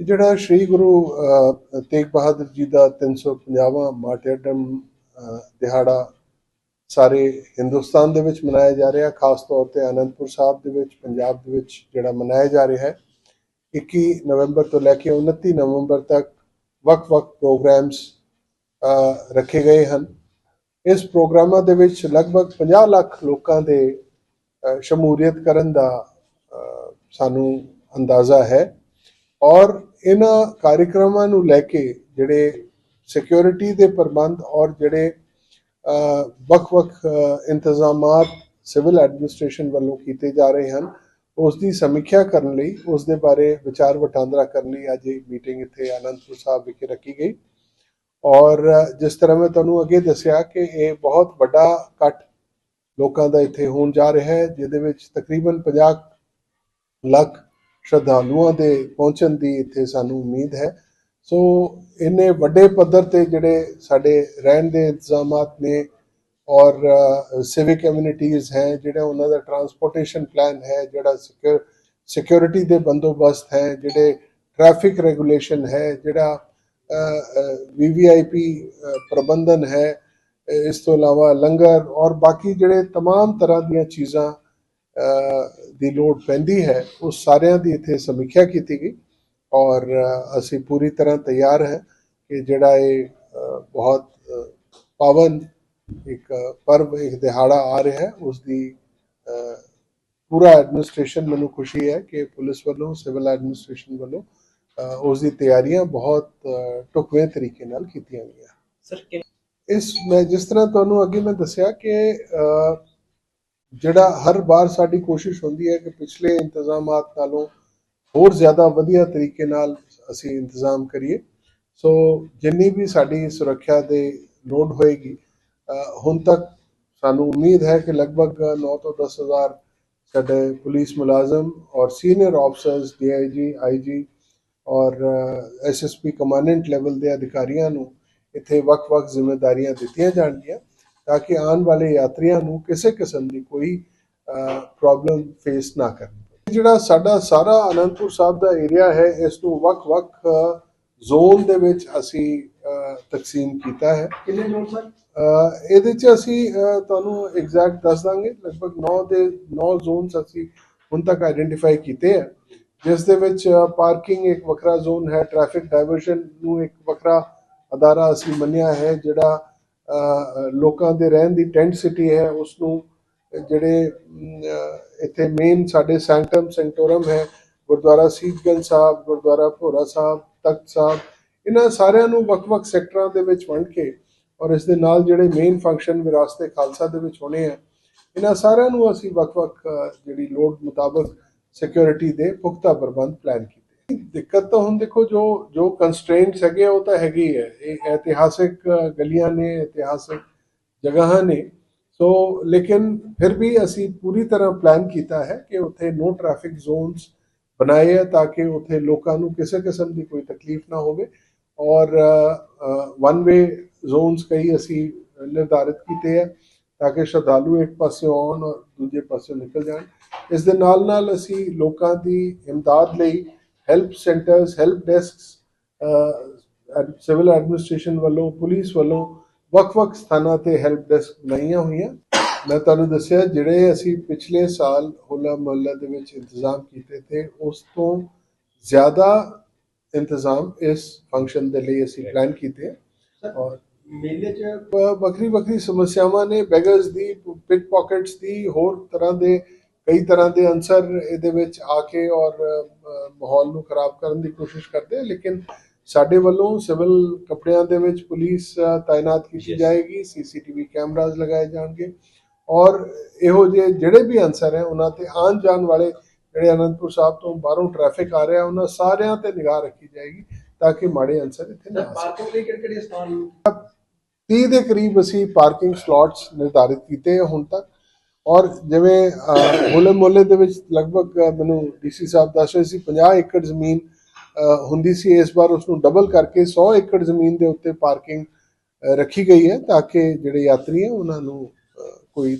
ਜਿਹੜਾ ਸ੍ਰੀ ਗੁਰੂ ਤੇਗ ਬਹਾਦਰ ਜੀ ਦਾ 350ਵਾਂ ਮਾਰਟyrਡਮ ਅਹ, ਦਿਹਾੜਾ ਸਾਰੇ ਹਿੰਦੁਸਤਾਨ ਦੇ ਵਿੱਚ ਮਨਾਇਆ ਜਾ ਰਿਹਾ ਖਾਸ ਤੌਰ ਤੇ ਆਨੰਦਪੁਰ ਸਾਹਿਬ ਦੇ ਵਿੱਚ ਪੰਜਾਬ ਦੇ ਵਿੱਚ ਜਿਹੜਾ ਮਨਾਇਆ ਜਾ ਰਿਹਾ ਹੈ। 21 ਨਵੰਬਰ ਤੋਂ ਲੈ ਕੇ 29 ਨਵੰਬਰ ਤੱਕ ਵੱਖ-ਵੱਖ ਪ੍ਰੋਗਰਾਮਸ ਰੱਖੇ ਗਏ ਹਨ। ਇਸ ਪ੍ਰੋਗਰਾਮਾਂ ਦੇ ਵਿੱਚ ਲਗਭਗ 50 ਲੱਖ ਲੋਕਾਂ ਦੇ ਸ਼ਮੂਲੀਅਤ ਕਰਨ ਦਾ ਸਾਨੂੰ ਅੰਦਾਜ਼ਾ ਹੈ। ਔਰ ਇਹਨਾਂ ਕਾਰਜਕ੍ਰਮਾਂ ਨੂੰ ਲੈ ਕੇ ਜਿਹੜੇ ਸਿਕਿਉਰਿਟੀ ਦੇ ਪ੍ਰਬੰਧ ਔਰ ਜਿਹੜੇ ਵੱਖ-ਵੱਖ ਇੰਤਜ਼ਾਮਾਤ ਸਿਵਲ ਐਡਮਿਨਿਸਟ੍ਰੇਸ਼ਨ ਵੱਲੋਂ ਕੀਤੇ ਜਾ ਰਹੇ ਹਨ ਉਸ ਦੀ ਸਮੀਖਿਆ ਕਰਨ ਲਈ ਉਸ ਦੇ ਬਾਰੇ ਵਿਚਾਰ ਵਟਾਂਦਰਾ ਕਰਨ ਲਈ ਅੱਜ ਇਹ ਮੀਟਿੰਗ ਇੱਥੇ ਆਨੰਦਪੁਰ ਸਾਹਿਬ ਵਿਖੇ ਰੱਖੀ ਗਈ। ਔਰ ਜਿਸ ਤਰ੍ਹਾਂ ਮੈਂ ਤੁਹਾਨੂੰ ਅੱਗੇ ਦੱਸਿਆ ਕਿ ਇਹ ਬਹੁਤ ਵੱਡਾ ਇਕੱਠ ਲੋਕਾਂ ਦਾ ਇੱਥੇ ਹੋਣ ਜਾ ਰਿਹਾ ਹੈ, ਜਿਹਦੇ ਵਿੱਚ ਤਕਰੀਬਨ 50 ਲੱਖ ਸ਼ਰਧਾਲੂਆਂ ਦੇ ਪਹੁੰਚਣ ਦੀ ਇੱਥੇ ਸਾਨੂੰ ਉਮੀਦ ਹੈ ਸੋ ਇੰਨੇ ਵੱਡੇ ਪੱਧਰ ਤੇ ਜਿਹੜੇ ਸਾਡੇ ਰਹਿਣ ਦੇ ਇੰਤਜ਼ਾਮਾਤ ਨੇ ਔਰ ਸਿਵਿਕ ਕਮਿਊਨਿਟੀਆਂ ਹੈ ਜਿਹੜਾ ਉਹਨਾਂ ਦਾ ਟਰਾਂਸਪੋਰਟੇਸ਼ਨ ਪਲਾਨ ਹੈ ਜਿਹੜਾ ਸਿਕਿਉਰਿਟੀ ਦੇ ਬੰਦੋਬਸਤ ਹੈ ਜਿਹੜੇ ਟ੍ਰੈਫਿਕ ਰੈਗੂਲੇਸ਼ਨ ਹੈ ਜਿਹੜਾ ਵੀਵੀਆਈਪੀ ਪ੍ਰਬੰਧਨ ਹੈ ਅ, ਇਸ ਤੋਂ ਇਲਾਵਾ ਲੰਗਰ ਔਰ ਬਾਕੀ ਜਿਹੜੇ तमाम ਤਰ੍ਹਾਂ ਦੀਆਂ ਚੀਜ਼ਾਂ ਅ, ਦੀ ਲੋੜ ਪੈਂਦੀ ਹੈ ਉਹ ਸਾਰਿਆਂ ਦੀ ਇੱਥੇ ਸਮੀਖਿਆ ਕੀਤੀ ਗਈ ਔਰ ਅਸੀਂ ਪੂਰੀ ਤਰ੍ਹਾਂ ਤਿਆਰ ਹੈ ਕਿ ਜਿਹੜਾ ਇਹ ਬਹੁਤ ਪਾਵਨ ਇੱਕ ਪਰਵ ਇੱਕ ਦਿਹਾੜਾ ਆ ਰਿਹਾ ਹੈ ਉਸ ਦੀ ਪੂਰਾ ਐਡਮਿਨਿਸਟ੍ਰੇਸ਼ਨ ਮੈਨੂੰ ਖੁਸ਼ੀ ਹੈ ਕਿ ਪੁਲਿਸ ਵੱਲੋਂ ਸਿਵਲ ਐਡਮਿਨਿਸਟ੍ਰੇਸ਼ਨ ਵੱਲੋਂ ਉਸ ਦੀ ਤਿਆਰੀਆਂ ਬਹੁਤ ਅ, ਢੁਕਵੇਂ ਤਰੀਕੇ ਨਾਲ ਕੀਤੀਆਂ ਗਈਆਂ। ਇਸ ਮੈਂ ਜਿਸ ਤਰ੍ਹਾਂ ਤੁਹਾਨੂੰ ਅੱਗੇ ਮੈਂ ਦੱਸਿਆ ਕਿ ਜਿਹੜਾ ਹਰ ਵਾਰ ਸਾਡੀ ਕੋਸ਼ਿਸ਼ ਹੁੰਦੀ ਹੈ ਕਿ ਪਿਛਲੇ ਇੰਤਜ਼ਾਮਾਤ ਨਾਲੋਂ ਹੋਰ ਜ਼ਿਆਦਾ ਵਧੀਆ ਤਰੀਕੇ ਨਾਲ ਅਸੀਂ ਇੰਤਜ਼ਾਮ ਕਰੀਏ। ਸੋ ਜਿੰਨੀ ਵੀ ਸਾਡੀ ਸੁਰੱਖਿਆ ਦੇ ਲੋੜ ਹੋਏਗੀ ਹੁਣ ਤੱਕ ਸਾਨੂੰ ਉਮੀਦ ਹੈ ਕਿ ਲਗਭਗ 9 ਤੋਂ 10 ਹਜ਼ਾਰ ਸਾਡੇ ਪੁਲਿਸ ਮੁਲਾਜ਼ਮ ਔਰ ਸੀਨੀਅਰ ਆਫਸਰਸ, ਡੀਆਈਜੀ, ਆਈਜੀ ਔਰ ਐਸਐਸਪੀ ਕਮਾਂਡੈਂਟ ਲੈਵਲ ਦੇ ਅਧਿਕਾਰੀਆਂ ਨੂੰ ਇੱਥੇ ਵੱਖ-ਵੱਖ ਜ਼ਿੰਮੇਵਾਰੀਆਂ ਦਿੱਤੀਆਂ ਜਾਣਗੀਆਂ। ਤਾਂ ਕਿ ਆਉਣ ਵਾਲੇ ਯਾਤਰੀਆਂ ਨੂੰ ਕਿਸੇ ਕਿਸਮ ਦੀ ਕੋਈ ਪ੍ਰੋਬਲਮ ਫੇਸ ਨਾ ਕਰਨੀ ਪਵੇ। ਜਿਹੜਾ ਸਾਡਾ ਸਾਰਾ ਆਨੰਦਪੁਰ ਸਾਹਿਬ ਦਾ ਏਰੀਆ ਹੈ ਇਸ ਨੂੰ ਵੱਖ-ਵੱਖ ਜ਼ੋਨ ਦੇ ਵਿੱਚ ਅਸੀਂ ਤਕਸੀਮ ਕੀਤਾ ਹੈ। ਕਿੰਨੇ ਜੋਨ ਸਰ? ਅ, ਇਹਦੇ ਚ ਅਸੀਂ ਤੁਹਾਨੂੰ ਐਗਜ਼ੈਕਟ ਦੱਸ ਦਾਂਗੇ। ਲਗਭਗ 9 ਦੇ 9 ਜ਼ੋਨਸ ਅਸੀਂ ਹੁਣ ਤੱਕ ਆਇਡੈਂਟੀਫਾਈ ਕੀਤੇ ਹੈ ਜਿਸ ਦੇ ਵਿੱਚ ਪਾਰਕਿੰਗ ਇੱਕ ਵੱਖਰਾ ਜ਼ੋਨ ਹੈ ਟ੍ਰੈਫਿਕ ਡਾਇਵਰਸ਼ਨ ਨੂੰ ਇੱਕ ਵੱਖਰਾ ਅਦਾਰਾ ਅਸੀਂ ਮੰਨਿਆ ਹੈ ਜਿਹੜਾ ਲੋਕਾਂ ਦੇ ਰਹਿਣ ਦੀ ਟੈਂਟ ਸਿਟੀ ਹੈ ਉਸ ਨੂੰ ਜਿਹੜੇ ਇੱਥੇ ਮੇਨ ਸਾਡੇ ਸੈਂਟਮ ਸੈਂਟੋਰਮ ਹੈ, ਗੁਰਦੁਆਰਾ ਸੀਤਗੰਜ ਸਾਹਿਬ, ਗੁਰਦੁਆਰਾ ਭੋਰਾ ਸਾਹਿਬ, ਤਖਤ ਸਾਹਿਬ, ਇਹਨਾਂ ਸਾਰਿਆਂ ਨੂੰ ਵੱਖ-ਵੱਖ ਸੈਕਟਰਾਂ ਦੇ ਵਿੱਚ ਵੰਡ ਕੇ ਔਰ ਇਸ ਦੇ ਨਾਲ ਜਿਹੜੇ ਮੇਨ ਫੰਕਸ਼ਨ ਵਿਰਾਸਤੇ ਖਾਲਸਾ ਦੇ ਵਿੱਚ ਹੋਣੇ ਆ, ਇਹਨਾਂ ਸਾਰਿਆਂ ਨੂੰ ਅਸੀਂ ਵੱਖ-ਵੱਖ ਜਿਹੜੀ ਲੋੜ ਮੁਤਾਬਕ ਸਿਕਿਉਰਿਟੀ ਦੇ ਪੁਖਤਾ ਪ੍ਰਬੰਧ ਪਲਾਨ ਕੀਤੇ। ਦਿੱਕਤ ਤਾਂ ਹੁਣ ਦੇਖੋ ਜੋ ਜੋ ਕਨਸਟ੍ਰੇਨਟਸ ਹੈਗੇ ਆ, ਉਹ ਤਾਂ ਹੈਗੇ ਹੀ ਹੈ ਇਹ ਇਤਿਹਾਸਿਕ ਗਲੀਆਂ ਨੇ ਇਤਿਹਾਸਿਕ ਜਗ੍ਹਾ ਨੇ। ਸੋ ਲੇਕਿਨ ਫਿਰ ਵੀ ਅਸੀਂ ਪੂਰੀ ਤਰ੍ਹਾਂ ਪਲਾਨ ਕੀਤਾ ਹੈ ਕਿ ਉੱਥੇ ਨੋ ਟ੍ਰੈਫਿਕ ਜ਼ੋਨਸ ਬਣਾਏ ਹੈ ਤਾਂ ਕਿ ਉੱਥੇ ਲੋਕਾਂ ਨੂੰ ਕਿਸੇ ਕਿਸਮ ਦੀ ਕੋਈ ਤਕਲੀਫ ਨਾ ਹੋਵੇ। ਔਰ ਵਨ ਵੇ ਜ਼ੋਨਸ ਕਈ ਅਸੀਂ ਨਿਰਧਾਰਿਤ ਕੀਤੇ ਹੈ ਤਾਂ ਕਿ ਸ਼ਰਧਾਲੂ ਇੱਕ ਪਾਸੇ ਆਉਣ ਔਰ ਦੂਜੇ ਪਾਸੇ ਨਿਕਲ ਜਾਣ। ਇਸ ਦੇ ਨਾਲ ਨਾਲ ਅਸੀਂ ਲੋਕਾਂ ਦੀ ਇਮਦਾਦ ਲਈ help centres help desks civil administration ਵੱਲੋਂ ਪੁਲਿਸ ਵੱਲੋਂ ਵੱਖ-ਵੱਖ ਸਥਾਨਾਂ ਤੇ ਹੈਲਪ ਡੈਸਕ ਬਣਾਈਆਂ ਹੋਈਆਂ। ਮੈਂ ਤੁਹਾਨੂੰ ਦੱਸਿਆ ਜਿਹੜੇ ਅਸੀਂ ਪਿਛਲੇ ਸਾਲ ਹੋਲਾ ਮਹੱਲਾ ਦੇ ਵਿੱਚ ਇੰਤਜ਼ਾਮ ਕੀਤੇ ਤੇ ਉਸ ਤੋਂ ਜ਼ਿਆਦਾ ਇੰਤਜ਼ਾਮ ਇਸ ਫੰਕਸ਼ਨ ਦੇ ਲਈ ਅਸੀਂ ਪਲਾਨ ਕੀਤੇ ਔਰ ਮੇਲੇ ਚ ਵੱਖਰੀ ਵੱਖਰੀ ਸਮੱਸਿਆਵਾਂ ਨੇ ਬੈਗਰਸ ਦੀ ਪਿਕ ਪਾਕਟਸ ਦੀ ਹੋਰ ਤਰ੍ਹਾਂ ਦੇ ਕਈ ਤਰ੍ਹਾਂ ਦੇ ਅਨਸਰ ਇਹਦੇ ਵਿੱਚ ਆ ਕੇ ਔਰ ਮਾਹੌਲ ਨੂੰ ਖਰਾਬ ਕਰਨ ਦੀ ਕੋਸ਼ਿਸ਼ ਕਰਦੇ ਆ, ਲੇਕਿਨ ਸਾਡੇ ਵੱਲੋਂ ਸਿਵਲ ਕੱਪੜਿਆਂ ਦੇ ਵਿੱਚ ਪੁਲਿਸ ਤਾਇਨਾਤ ਕੀਤੀ. ਜਾਏਗੀ ਸੀਸੀਟੀਵੀ ਕੈਮਰਾਜ਼ ਲਗਾਏ ਜਾਣਗੇ ਔਰ ਇਹੋ ਜਿਹੇ ਜਿਹੜੇ ਵੀ ਅਨਸਰ ਹੈ ਉਹਨਾਂ ਤੇ ਆਉਣ ਜਾਣ ਵਾਲੇ ਜਿਹੜੇ ਅਨੰਦਪੁਰ ਸਾਹਿਬ ਤੋਂ ਬਾਹਰੋਂ ਟ੍ਰੈਫਿਕ ਆ ਰਿਹਾ ਉਹਨਾਂ ਸਾਰਿਆਂ ਤੇ ਨਿਗਾਹ ਰੱਖੀ ਜਾਏਗੀ ਤਾਂ ਕਿ ਮਾੜੇ ਅਨਸਰ ਇੱਥੇ ਨਾ ਪਾਰਕਿੰਗ ਲਈ ਕਿਹੜੇ ਕਿਹੜੇ ਸਥਾਨ 30 ਦੇ ਕਰੀਬ ਅਸੀਂ ਪਾਰਕਿੰਗ ਸਲੋਟਸ ਨਿਰਧਾਰਿਤ ਕੀਤੇ ਹੁਣ ਤੱਕ ਔਰ ਜਿਵੇਂ ਹੋਲੇ ਮੋਹੱਲੇ ਦੇ ਵਿੱਚ ਲਗਭਗ ਅਹ, ਮੈਨੂੰ ਡੀਸੀ ਸਾਹਿਬ ਦੱਸ ਰਹੇ ਸੀ 50 ਏਕੜ ਜ਼ਮੀਨ ਹੁੰਦੀ ਸੀ। ਇਸ ਵਾਰ ਉਸ ਨੂੰ ਡਬਲ ਕਰਕੇ 100 ਏਕੜ ਜ਼ਮੀਨ ਦੇ ਉੱਤੇ ਪਾਰਕਿੰਗ ਰੱਖੀ ਗਈ ਹੈ ਤਾਂ ਕਿ ਜਿਹੜੇ ਯਾਤਰੀ ਹੈ ਉਹਨਾਂ ਨੂੰ ਕੋਈ